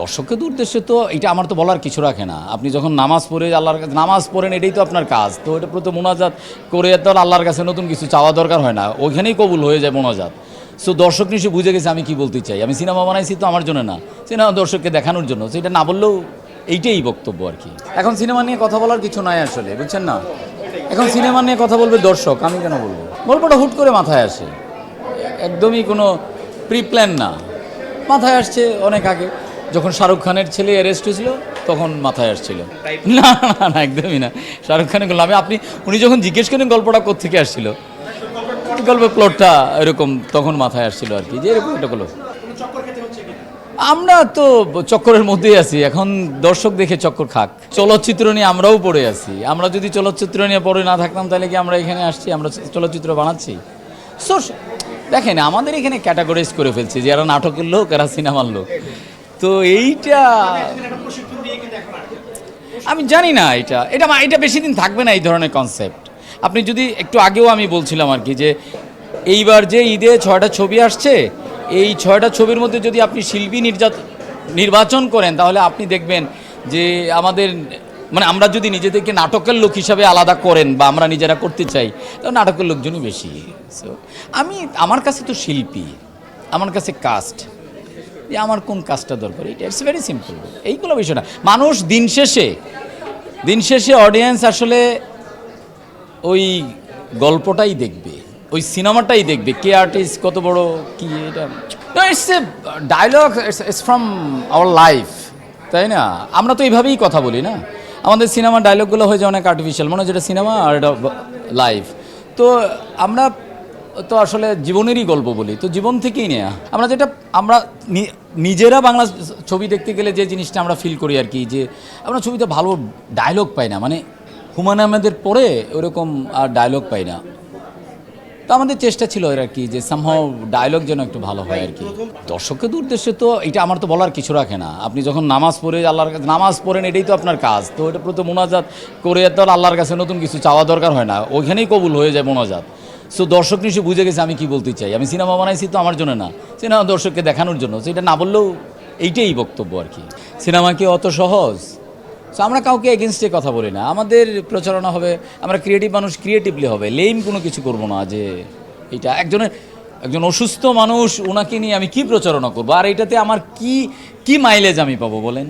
দর্শকের উদ্দেশ্যে তো এটা আমার তো বলার কিছু রাখে না। আপনি যখন নামাজ পড়ে আল্লাহর কাছে নামাজ পড়েন, এটাই তো আপনার কাজ। তো এটা প্রতি মোনাজাত করে তো আল্লাহর কাছে নতুন কিছু চাওয়া দরকার হয় না। ওইখানেই কবুল হয়ে যায় মোনাজাত। সো দর্শক নিশ্চয়ই বুঝে গেছে আমি কি বলতে চাই। আমি সিনেমা বানাইছি তো আমার জন্য না। সিনেমা দর্শককে দেখানোর জন্য। সেটা না বললেও এইটাই বক্তব্য আর কি। এখন সিনেমা নিয়ে কথা বলার কিছু নাই আসলে, বুঝছেন না? এখন সিনেমা নিয়ে কথা বলবে দর্শক, আমি কেন বলব? গল্পটা হুট করে মাথায় আসে। একদমই কোনো প্রি প্ল্যান না। মাথায় আসছে অনেক আগে। যখন শাহরুখ খানের ছেলে অ্যারেস্ট হয়েছিল, তখন মাথায় আসছিল। না না না, একদমই না। শাহরুখ খানের গল্প, আমি, আপনি, উনি যখন জিজ্ঞেস করেন গল্পটা কোথেকে আসছিল, গল্পের প্লটটা এরকম তখন মাথায় আসছিল আর কি, যে এরকম একটা গল্প আমরা তো চক্করের মধ্যেই আছি, এখন দর্শক দেখে চক্কর খাক। চলচ্চিত্র নিয়ে আমরাও পড়ে আছি। আমরা যদি চলচ্চিত্র নিয়ে পড়ে না থাকতাম, তাহলে কি আমরা এখানে আসছি, আমরা চলচ্চিত্র বানাচ্ছি? সো দেখেন, আমাদের এখানে ক্যাটাগরাইজ করে ফেলছি যে এরা নাটকের লোক, এরা সিনেমার লোক। তো এইটা আমি জানি না এটা। এটা এটা বেশি দিন থাকবে না এই ধরনের কনসেপ্ট আপনি যদি একটু আগেও আমি বলছিলাম আর কি যে, এইবার যে ঈদে ছয়টা ছবি আসছে, এই ছয়টা ছবির মধ্যে যদি আপনি শিল্পী নির্যাত নির্বাচন করেন, তাহলে আপনি দেখবেন যে আমাদের মানে আমরা যদি নিজেদেরকে নাটকের লোক হিসাবে আলাদা করেন বা আমরা নিজেরা করতে চাই, তাহলে নাটকের লোকজনই বেশি। সো আমি আমার কাছে তো শিল্পী, আমার কাছে কাস্ট যে আমার কোন কাজটা দরকার? এটা ইটস ভেরি সিম্পল এইগুলো বিষয় না। মানুষ দিন শেষে দিন শেষে অডিয়েন্স আসলে ওই গল্পটাই দেখবে, ওই সিনেমাটাই দেখবে, কে আর্টিস্ট কত বড়, কি, এটা। It's a dialogue it's from our life তাই না? আমরা তো এইভাবেই কথা বলি না? আমাদের সিনেমার ডায়লগগুলো হয়ে যায় অনেক আর্টিফিশিয়াল মনে হয় যেটা সিনেমা আর এটা লাইফ তো আমরা তো আসলে জীবনেরই গল্প বলি, তো জীবন থেকেই নেয়া। আমরা যেটা, আমরা নিজেরা বাংলা ছবি দেখতে গেলে যে জিনিসটা আমরা ফিল করি আর কি, যে আমরা ছবিতে ভালো ডায়লগ পাই না মানে হুমায়ুন আহমেদের পরে ওরকম আর ডায়লগ পাই না। তো আমাদের চেষ্টা ছিল আর কি, যে সামহাও ডায়লগ যেন একটু ভালো হয় আর কি। দর্শকের উদ্দেশ্যে তো এটা আমার তো বলার কিছু রাখে না। আপনি যখন নামাজ পড়ে আল্লাহর কাছে, নামাজ পড়েন এটাই তো আপনার কাজ, তো এটা প্রতি মোনাজাত করে তো আল্লাহর কাছে নতুন কিছু চাওয়া দরকার হয় না, ওইখানেই কবুল হয়ে যায় মোনাজাত। সো দর্শক নিশ্চয়ই বুঝে গেছে আমি কি বলতে চাই। আমি সিনেমা বানাইছি তো আমার জন্য না। সিনেমা দর্শককে দেখানোর জন্য। সেটা না বললেও এইটাই বক্তব্য আর কি। সিনেমা কি অত সহজ। সো আমরা কাউকে এগেনস্টে কথা বলি না। আমাদের প্রচারণা হবে, আমরা ক্রিয়েটিভ মানুষ ক্রিয়েটিভলি হবে। লেম কোনো কিছু করব না যে এটা একজনের একজন অসুস্থ মানুষ ওনাকে নিয়ে আমি কি প্রচারণা করব? আর এটাতে আমার কি কি মাইলেজ আমি পাবো বলেন?